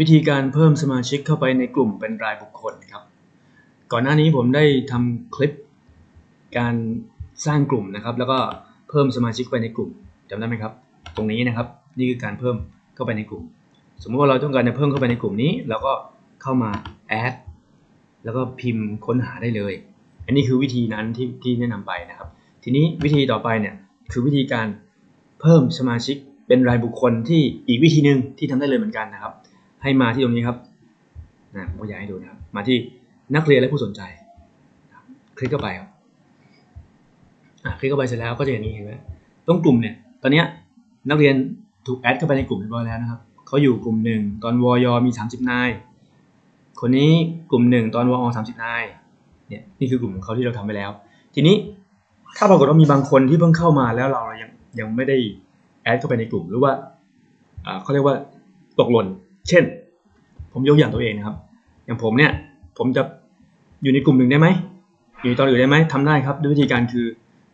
วิธีการเพิ่มสมาชิกเข้าไปในกลุ่มเป็นรายบุคคลครับ ก่อนหน้านี้ผมได้ทำคลิปการสร้างกลุ่มนะครับ แล้วก็เพิ่มสมาชิกไปในกลุ่มจำได้ไหมครับ ตรงนี้นะครับ นี่คือการเพิ่มเข้าไปในกลุ่ม สมมติว่าเราต้องการจะเพิ่มเข้าไปในกลุ่มนี้เราก็เข้ามา add แล้วก็พิมพ์ค้นหาได้เลย อันนี้คือวิธีนั้นที่ที่แนะนำไปนะครับ ทีนี้วิธีต่อไปเนี่ยคือวิธีการเพิ่มสมาชิกเป็นรายบุคคลที่อีกวิธีหนึ่งที่ทำได้เลยเหมือนกันนะครับ ให้มาที่ตรงนี้ครับนะผมก็อยากให้ดูนะครับ มาที่นักเรียนและผู้สนใจ คลิกเข้าไปครับคลิกเข้าไปเสร็จแล้วก็จะอย่างนี้เห็นไหมตรงกลุ่มเนี่ย ตอนนี้นักเรียนถูกแอดเข้าไปในกลุ่มเรียบร้อยแล้วนะครับเขาอยู่กลุ่มหนึ่งตอนวยมี 30นายคนนี้กลุ่มหนึ่งตอนวอ30นายเนี่ยนี่คือกลุ่มของเขาที่เราทำไปแล้ว ทีนี้ถ้าปรากฏว่ามีบางคนที่เพิ่งเข้ามาแล้วเรายังยังไม่ได้แอดเข้าไปในกลุ่มหรือว่าอ่าเขาเรียกว่าตกหล่น เช่น ผมยกอย่างตัวเองนะครับ อย่างผมเนี่ย ผมจะอยู่ในกลุ่มหนึ่งได้ไหม อยู่ในตอนอื่นได้ไหมทำได้ครับด้วยวิธีการคือ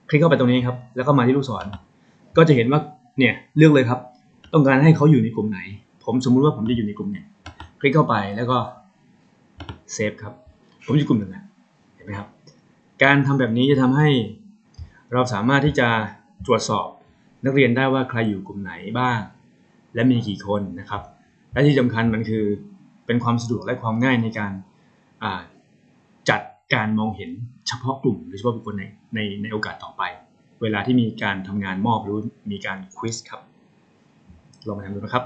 คลิกเข้าไปตรงนี้ครับ แล้วก็มาที่ลูกศร ก็จะเห็นว่า เนี่ย เลือกเลยครับ ต้องการให้เขาอยู่ในกลุ่มไหน ผมสมมุติว่าผมจะอยู่ในกลุ่มเนี่ย คลิกเข้าไปแล้วก็เซฟครับ ผมอยู่กลุ่มหนึ่งนะเห็นไหมครับ การทำแบบนี้จะทำให้เราสามารถที่จะตรวจสอบนักเรียนได้ว่าใครอยู่กลุ่มไหนบ้าง และมีกี่คนนะครับ และที่สำคัญมันคือเป็นความสะดวกและความง่ายในการจัดการมองเห็นเฉพาะกลุ่มหรือเฉพาะบุคคลในในในโอกาสต่อไป เวลาที่มีการทำงานมอบหรือมีการควิสครับลองมาทำดูนะครับ